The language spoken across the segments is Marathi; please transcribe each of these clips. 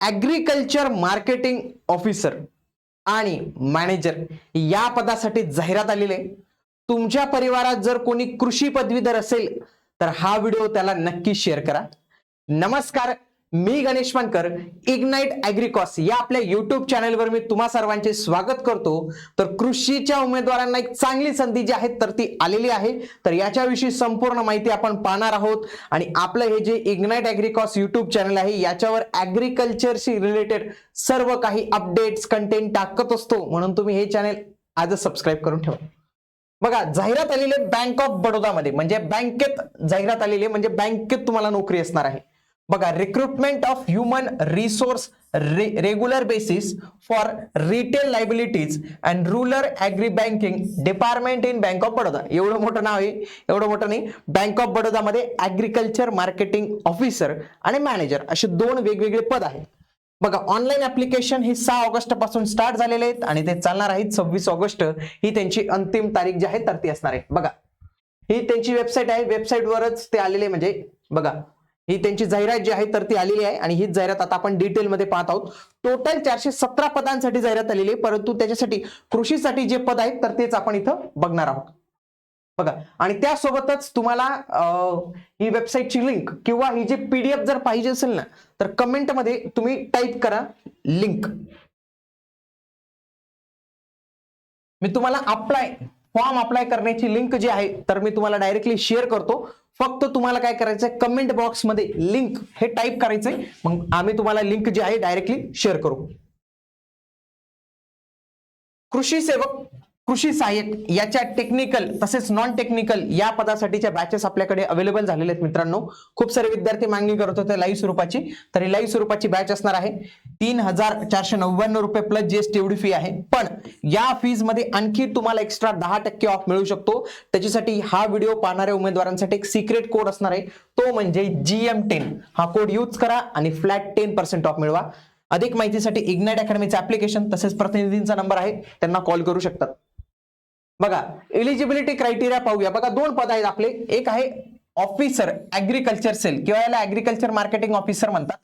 ॲग्रिकल्चर मार्केटिंग ऑफिसर आणि मॅनेजर या पदासाठी जाहिरात आलेली आहे. तुमच्या परिवारात जर कोणी कृषी पदवीधर असेल तर हा व्हिडिओ त्याला नक्की शेअर करा. नमस्कार मी गणेश मानकर इग्नाइट अॅग्रिकॉस या आपल्या युट्यूब चॅनलवर मी तुम्हा सर्वांचे स्वागत करतो. तर कृषीच्या उमेदवारांना एक चांगली संधी जी आहे तर ती आलेली आहे. तर याच्याविषयी संपूर्ण माहिती आपण पाहणार आहोत. आणि आपलं हे जे इग्नाइट अॅग्रिकॉस युट्यूब चॅनल आहे याच्यावर ॲग्रिकल्चरशी रिलेटेड सर्व काही अपडेट्स कंटेंट टाकत असतो. म्हणून तुम्ही हे चॅनल आजच सबस्क्राईब करून ठेवा. बघा जाहिरात आलेली बँक ऑफ बडोदामध्ये म्हणजे बँकेत जाहिरात आलेली म्हणजे बँकेत तुम्हाला नोकरी असणार आहे. बघा recruitment of human resource regular basis for retail liabilities and rural agri banking department in bank of Baroda एवढं मोठं नाव आहे एवढं मोठं नाही. बँक ऑफ बडोदामध्ये ॲग्रिकल्चर मार्केटिंग ऑफिसर आणि मॅनेजर असे दोन वेगवेगळे पद आहेत. बघा ऑनलाईन ऍप्लिकेशन हे सहा ऑगस्टपासून स्टार्ट झालेले आहेत आणि ते चालणार आहेत सव्वीस ऑगस्ट. ही त्यांची अंतिम तारीख जी आहे तर ती असणार आहे. बघा ही त्यांची वेबसाईट आहे. वेबसाईटवरच ते आलेले म्हणजे बघा ही त्यांची जाहिरात जी आहे तर ती आलेली आहे. आणि हीच जाहिरात आता आपण डिटेलमध्ये पाहत आहोत. टोटल चारशे सतरा पदांसाठी जाहिरात आलेली आहे. परंतु त्याच्यासाठी कृषीसाठी जे पद आहेत तर तेच आपण इथं बघणार आहोत. बघा. आणि त्यासोबतच तुम्हाला ही वेबसाईटची लिंक किंवा ही जी पीडीएफ जर पाहिजे असेल ना तर कमेंटमध्ये तुम्ही टाईप करा लिंक मी तुम्हाला अप्लाय फॉर्म अप्लाय करण्याची लिंक जी आहे तर मी तुम्हाला डायरेक्टली शेअर करतो. फक्त तुम्हाला काय करायचंय कमेंट बॉक्समध्ये लिंक हे टाईप करायचंय. मग आम्ही तुम्हाला लिंक जी आहे डायरेक्टली शेअर करू. कृषी सेवक कृषी सहाय्यक याच्या टेक्निकल तसेच नॉन टेक्निकल या पदासाठीच्या बॅचेस आपल्याकडे अवेलेबल झालेले आहेत मित्रांनो. खूप सारे विद्यार्थी मागणी करत होते लाईव्ह स्वरूपाची. तर ही लाईव्ह स्वरूपाची बॅच असणार आहे. तीन हजार चारशे नव्याण्णव रुपये प्लस जीएसटी एवढी फी आहे. पण या फीजमध्ये आणखी तुम्हाला एक्स्ट्रा दहा टक्के ऑफ मिळू शकतो. त्याच्यासाठी हा व्हिडिओ पाहणाऱ्या उमेदवारांसाठी एक सिक्रेट कोड असणार आहे. तो म्हणजे जीएम टेन हा कोड यूज करा आणि फ्लॅट टेन पर्सेंट ऑफ मिळवा. अधिक माहितीसाठी इग्नाइट अकॅडमीचं ऍप्लिकेशन तसेच प्रतिनिधींचा नंबर आहे. त्यांना कॉल करू शकतात. बघा एलिजिबिलिटी क्रायटेरिया पाहूया. बघा दोन पद आहेत आपले. एक आहे ऑफिसर ऍग्रिकल्चर सेल किंवा याला ऍग्रिकल्चर मार्केटिंग ऑफिसर म्हणतात.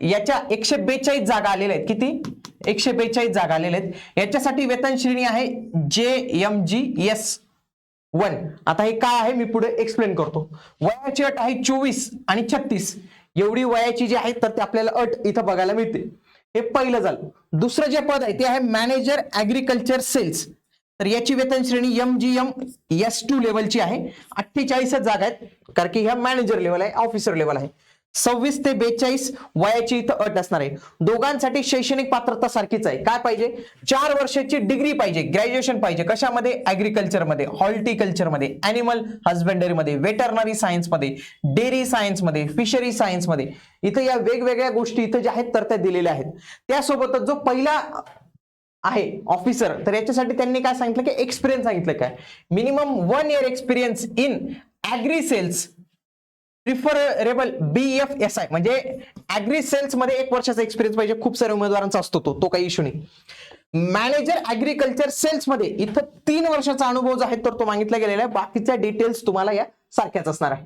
याच्या एकशे बेचाळीस जागा आलेल्या आहेत. किती? एकशे बेचाळीस जागा आलेल्या आहेत. याच्यासाठी वेतन श्रेणी आहे जे एम जी एस वन. आता हे काय आहे? मी पुढे एक्सप्लेन करतो. वयाची अट आहे चोवीस आणि छत्तीस. एवढी वयाची जी आहे तर ते आपल्याला अट इथं बघायला मिळते. हे पहिलं झालं. दुसरं जे पद आहे ते आहे मॅनेजर ऍग्रिकल्चर सेल्स तर याची वेतन श्रेणी M G M S two लेवलची आहे. अठ्ठेचाळीसच जागा आहेत कारण की ह्या मॅनेजर लेवल आहे ऑफिसर लेवल आहे. सव्वीस ते बेचाळीस वयाची इथं अट असणार आहे. दोघांसाठी शैक्षणिक पात्रता सारखीच आहे. काय पाहिजे? चार वर्षाची डिग्री पाहिजे ग्रॅज्युएशन पाहिजे. कशामध्ये? ऍग्रिकल्चरमध्ये हॉर्टिकल्चरमध्ये अॅनिमल हजबेंडरीमध्ये वेटरनरी सायन्समध्ये डेअरी सायन्समध्ये फिशरी सायन्समध्ये इथं या वेगवेगळ्या गोष्टी इथं ज्या आहेत तर त्या दिलेल्या आहेत. त्यासोबतच जो पहिला आहे ऑफिसर तर याच्यासाठी त्यांनी काय सांगितलं की एक्सपिरियन्स सांगितलं काय? Minimum one year experience in agri sales preferable B F S I म्हणजे ऍग्री सेल्समध्ये एक वर्षाचा एक्सपिरियन्स पाहिजे. खूप साऱ्या उमेदवारांचा असतो तो. तो काही इश्यू नाही. मॅनेजर ऍग्रीकल्चर सेल्समध्ये इथं तीन वर्षाचा अनुभव जो आहे तर तो मागितला गेलेला आहे. बाकीच्या डिटेल्स तुम्हाला या सारख्याच असणार आहे.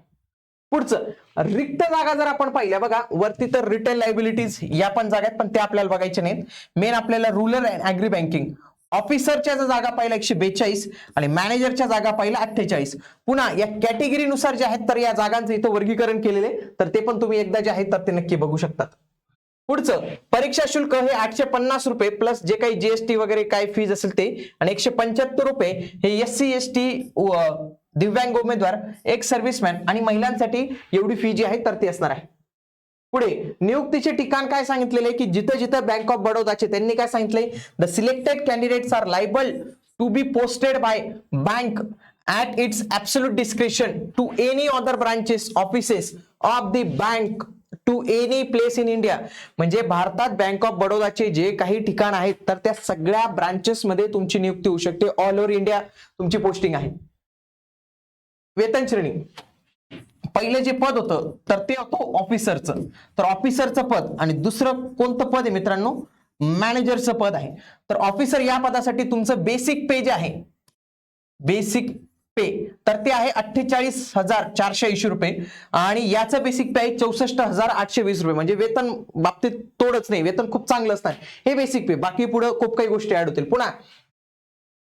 पुढचं रिक्त जागा जर आपण पाहिल्या बघा वरती तर रिटेल लायबिलिटीज या पण जागा आहेत पण त्या आपल्याला बघायच्या नाहीत. मेन आपल्याला रुरल अँड ऍग्री बँकिंग ऑफिसरच्या जर जागा पाहिल्या एकशे बेचाळीस आणि मॅनेजरच्या जागा पाहिल्या अठ्ठेचाळीस. पुन्हा या कॅटेगरीनुसार जे आहेत तर या जागांचं इथं वर्गीकरण केलेले तर ते पण तुम्ही एकदा जे आहेत तर ते नक्की बघू शकतात. पुढचं परीक्षा शुल्क हे आठशे पन्नास रुपये प्लस जे काही जीएसटी वगैरे काय फीज असेल ते आणि एकशे पंच्याहत्तर रुपये हे एस सी एस टी दिव्यांग उमेदवार एक सर्व्हिसमॅन आणि महिलांसाठी एवढी फी जी आहे तर ती असणार आहे. पुढे नियुक्तीचे ठिकाण काय सांगितलेले? की जिथं जिथं बँक ऑफ बडोदाचे त्यांनी काय सांगितलंय the selected candidates are liable to be posted by bank at its absolute description to any other branches offices of the bank to any place in India म्हणजे भारतात बँक ऑफ बडोदाचे जे काही ठिकाण आहेत तर त्या सगळ्या ब्रांचेसमध्ये तुमची नियुक्ती होऊ शकते. ऑल ओव्हर इंडिया तुमची पोस्टिंग आहे. वेतन श्रेणी. पहिलं जे पद होतं तर ते होतं ऑफिसरचं तर ऑफिसरचं पद आणि दुसरं कोणतं पद आहे मित्रांनो? मॅनेजरचं पद आहे. तर ऑफिसर या पदासाठी तुमचं बेसिक पे जे आहे बेसिक पे तर ते आहे अठ्ठेचाळीस हजार चारशे ऐंशी रुपये. आणि याचं बेसिक पे आहे चौसष्ट हजार आठशे वीस रुपये. म्हणजे वेतन बाबतीत तोडच नाही वेतन खूप चांगलं नाही. हे बेसिक पे बाकी पुढे खूप काही गोष्टी ऍड होतील. पुन्हा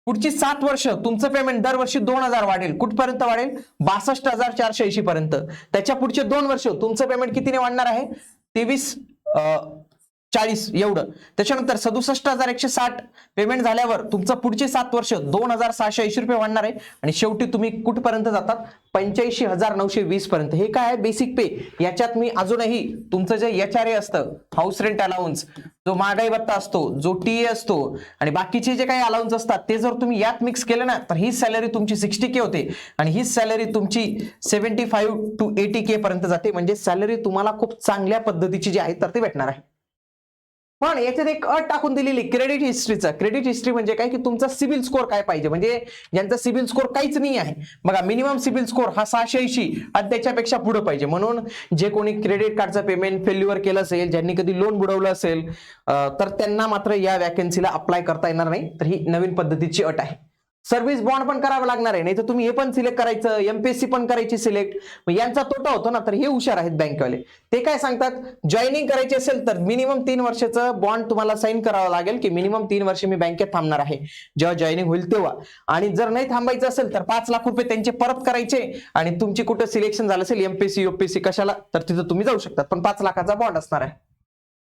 पुढची सात वर्ष तुमचं पेमेंट दरवर्षी दोन हजार वाढेल. कुठपर्यंत वाढेल? बासष्ट हजार चारशे ऐंशी पर्यंत त्याच्या पुढचे दोन वर्ष तुमचं पेमेंट कितीने वाढणार आहे? तेवीस चाळीस एवढं. त्याच्यानंतर सदुसष्ट हजार एकशे साठ पेमेंट झाल्यावर तुमचं पुढचे सात वर्ष दोन हजार सहाशे ऐंशी रुपये वाढणार आहे. आणि शेवटी तुम्ही कुठपर्यंत जातात? पंच्याऐंशी हजार नऊशे वीस पर्यंत. हे काय आहे? बेसिक पे याच्यात मी अजूनही तुमचं जे एच आर ए असतं हाऊस रेंट अलाउन्स जो महागाई भत्ता असतो जो टी ए असतो आणि बाकीचे जे काही अलाउन्स असतात ते जर तुम्ही यात मिक्स केलं ना तर ही सॅलरी तुमची सिक्स्टी के होते. आणि ही सॅलरी तुमची seventy five to eighty K पर्यंत जाते. म्हणजे सॅलरी तुम्हाला खूप चांगल्या पद्धतीची जी आहे तर ती भेटणार आहे. पण याच्यात एक अट टाकून दिलेली क्रेडिट हिस्ट्रीचं क्रेडिट हिस्ट्री म्हणजे काय की तुमचा सिबिल स्कोर काय पाहिजे? म्हणजे ज्यांचा सिबिल स्कोर काहीच नाही आहे. बघा मिनिमम सिबिल स्कोर हा सहाशे ऐंशी आणि त्याच्यापेक्षा पुढे पाहिजे. म्हणून जे कोणी क्रेडिट कार्डचं पेमेंट फेल्युअर केलं असेल ज्यांनी कधी लोन बुडवलं असेल तर त्यांना मात्र या वॅकन्सीला अप्लाय करता येणार नाही. तर ही नवीन पद्धतीची अट आहे. सर्व्हिस बॉन्ड पण करावं लागणार आहे. नाही तर तुम्ही हे पण सिलेक्ट करायचं एमपीएससी पण करायची सिलेक्ट यांचा तोटा होतो ना तर हे हुशार आहेत बँकवाले. ते काय सांगतात? जॉईनिंग करायची असेल तर मिनिमम तीन वर्षाचं बॉन्ड तुम्हाला साईन करावं लागेल की मिनिमम तीन वर्ष मी बँकेत थांबणार आहे. जेव्हा जॉईनिंग होईल तेव्हा. आणि जर नाही थांबायचं असेल तर पाच लाख रुपये त्यांचे परत करायचे आणि तुमची कुठं सिलेक्शन झालं असेल एमपीएससी युपीएससी कशाला? तर तिथं तुम्ही जाऊ शकतात पण पाच लाखाचा बॉन्ड असणार आहे.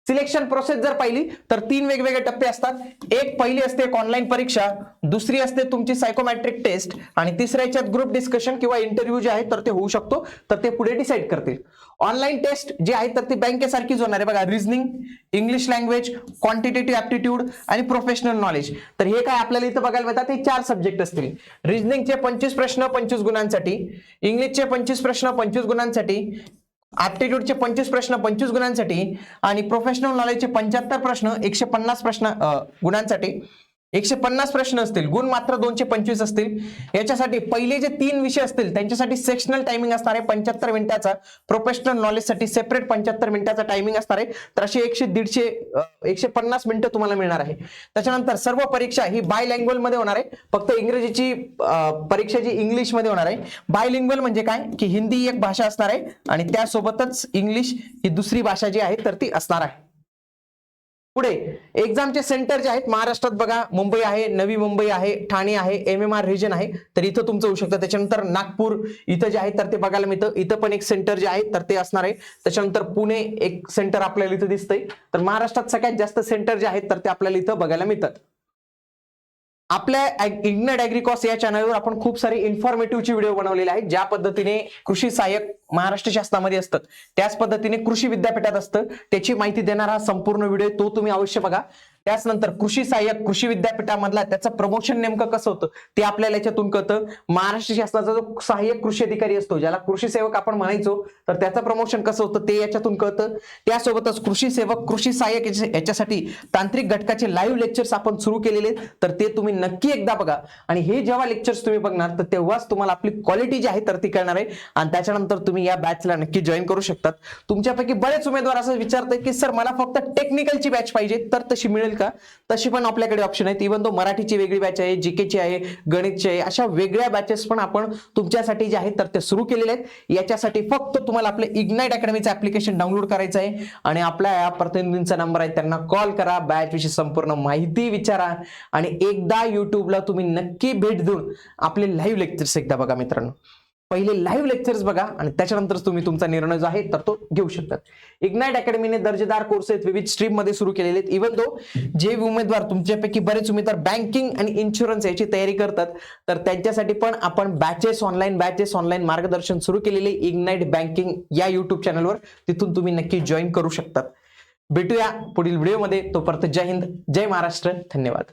सिलेक्शन प्रोसेस जर पाहिली तर तीन वेगवेगळे टप्पे असतात. एक पहिली असते एक ऑनलाईन परीक्षा दुसरी असते तुमची सायकोमॅट्रिक टेस्ट आणि तिसऱ्या याच्यात ग्रुप डिस्कशन किंवा इंटरव्ह्यू जे आहे तर ते होऊ शकतो. तर ते पुढे डिसाईड करतील. ऑनलाईन टेस्ट जे आहे तर ती बँकेसारखीच होणार आहे. बघा reasoning English language quantitative aptitude आणि प्रोफेशनल नॉलेज तर हे काय आपल्याला इथं बघायला मिळतात? हे चार सब्जेक्ट असतील. रिझनिंगचे पंचवीस प्रश्न पंचवीस गुणांसाठी. इंग्लिशचे पंचवीस प्रश्न पंचवीस गुणांसाठी. ॲप्टिट्यूडचे पंचवीस प्रश्न पंचवीस गुणांसाठी आणि प्रोफेशनल नॉलेजचे पंच्याहत्तर प्रश्न एकशे पन्नास प्रश्न गुणांसाठी. एकशे पन्नास प्रश्न असतील गुण मात्र दोनशे पंचवीस असतील. याच्यासाठी पहिले जे तीन विषय असतील त्यांच्यासाठी सेक्शनल टायमिंग असणार आहे. पंच्याहत्तर मिनिटाचा प्रोफेशनल नॉलेजसाठी सेपरेट पंच्याहत्तर मिनिटाचा टायमिंग असणार आहे. तर असे एकशे दीडशे एकशे पन्नास मिनिटं तुम्हाला मिळणार आहे. त्याच्यानंतर सर्व परीक्षा ही बायमध्ये होणार आहे. फक्त इंग्रजीची परीक्षा जी इंग्लिशमध्ये होणार आहे. बाय म्हणजे काय? की हिंदी एक भाषा असणार आहे. आणि त्यासोबतच इंग्लिश ही दुसरी भाषा जी आहे तर ती असणार आहे. पुढे एक्झामचे सेंटर जे आहेत महाराष्ट्रात बघा मुंबई आहे नवी मुंबई आहे ठाणे आहे एम एम आर रिजन आहे तर इथं तुमचं होऊ शकतं. त्याच्यानंतर नागपूर इथं जे आहे तर ते बघायला मिळतं. इथं पण एक सेंटर जे आहे तर ते असणार आहे. त्याच्यानंतर पुणे एक सेंटर आपल्याला इथं दिसतंय. तर महाराष्ट्रात सगळ्यात जास्त सेंटर जे आहेत तर ते आपल्याला इथं बघायला मिळतात. आपल्या इग्नड अॅग्रिकॉस या चॅनलवर आपण खूप सारे इन्फॉर्मेटिव्हची व्हिडिओ बनवलेले आहेत. ज्या पद्धतीने कृषी सहाय्यक महाराष्ट्र शासनामध्ये असतं. त्याच पद्धतीने कृषी विद्यापीठात असतं. त्याची माहिती देणारा हा संपूर्ण व्हिडिओ तो तुम्ही अवश्य बघा. त्याचनंतर कृषी सहाय्यक कृषी विद्यापीठामधला त्याचं प्रमोशन नेमकं कसं होतं ते आपल्याला याच्यातून कळतं. महाराष्ट्र शासनाचा जो सहाय्यक कृषी अधिकारी असतो ज्याला कृषी सेवक आपण म्हणायचो तर त्याचं प्रमोशन कसं होतं ते याच्यातून कळतं. त्यासोबतच कृषी सेवक कृषी सहाय्यक याच्यासाठी तांत्रिक घटकाचे लाईव्ह लेक्चर्स आपण सुरू केलेले तर ते तुम्ही नक्की एकदा बघा. आणि हे जेव्हा लेक्चर्स तुम्ही बघणार तर तेव्हाच तुम्हाला आपली क्वालिटी जी आहे तर ती कळणार आहे. आणि त्याच्यानंतर तुम्ही या बॅचला नक्की जॉईन करू शकतात. तुमच्यापैकी बरेच उमेदवार असं विचारतात की सर मला फक्त टेक्निकलची बॅच पाहिजे तर तशी मिळेल का? तशी पण आपल्याकडे ऑप्शन आहेत. इव्हन तो मराठीची वेगळी बॅच आहे जीकेची आहे गणितची आहे अशा वेगळ्या बॅचेस पण आपण तुमच्यासाठी जे आहेत तर ते सुरू केलेले आहेत. याच्यासाठी फक्त तुम्हाला आपले इग्नाईट अकॅडमीचं ऍप्लिकेशन डाउनलोड करायचं आहे. आणि आपल्या या प्रतिनिधींचा नंबर आहे त्यांना कॉल करा. बॅच विषयी संपूर्ण माहिती विचारा. आणि एकदा युट्यूबला तुम्ही नक्की भेट देऊन आपले लाईव्ह लेक्चर्स एकदा बघा मित्रांनो. पहिले लाईव्ह लेक्चर्स बघा आणि त्याच्यानंतरच तुम्ही तुमचा निर्णय जो आहे तर तो घेऊ शकतात. इग्नाइट अकॅडमीने दर्जेदार कोर्सेस विविध स्ट्रीममध्ये सुरू केलेले आहेत. इव्हन दो जे उमेदवार तुमच्यापैकी बरेच उमेदवार बँकिंग आणि इन्शुरन्स याची तयारी करतात तर त्यांच्यासाठी पण आपण बॅचेस ऑनलाईन बॅचेस ऑनलाईन मार्गदर्शन सुरू केलेले इग्नाइट बँकिंग या युट्यूब चॅनलवर तिथून तुम्ही नक्की जॉईन करू शकतात. भेटूया पुढील व्हिडिओमध्ये तोपर्यंत जय हिंद जय महाराष्ट्र. धन्यवाद.